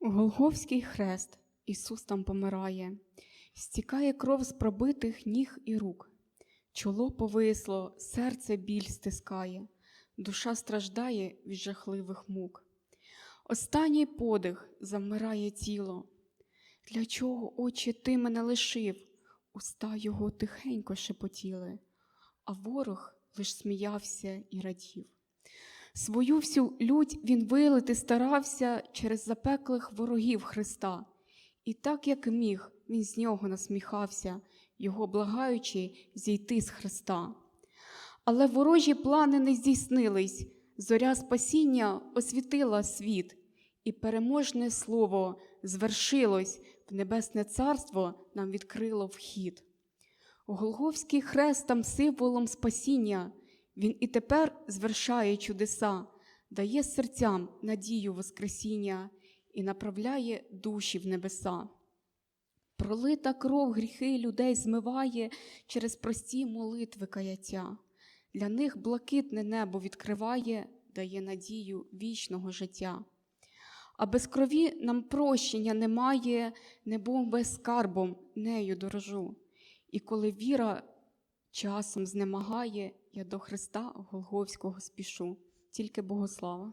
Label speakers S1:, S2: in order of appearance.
S1: Голговський хрест Ісус там помирає, стікає кров з пробитих ніг і рук. Чоло повисло, серце біль стискає, душа страждає від жахливих мук. Останній подих завмирає тіло. Для чого, Отче, ти мене лишив? Уста його тихенько шепотіли, а ворог лиш сміявся і радів. Свою всю лють він вилити старався через запеклих ворогів Христа, і так, як міг, він з нього насміхався, його благаючи зійти з Христа. Але ворожі плани не здійснились, зоря спасіння освітила світ, і переможне слово звершилось, в небесне царство нам відкрило вхід. Голговський хрест там символом спасіння, він і тепер звершає чудеса, дає серцям надію Воскресіння і направляє душі в небеса. Пролита кров гріхи людей змиває через прості молитви каяття. Для них блакитне небо відкриває, дає надію вічного життя. А без крові нам прощення немає, небом без скарбом нею дорожу. І коли віра часом знемагає, я до Христа Голговського спішу, тільки Богослава.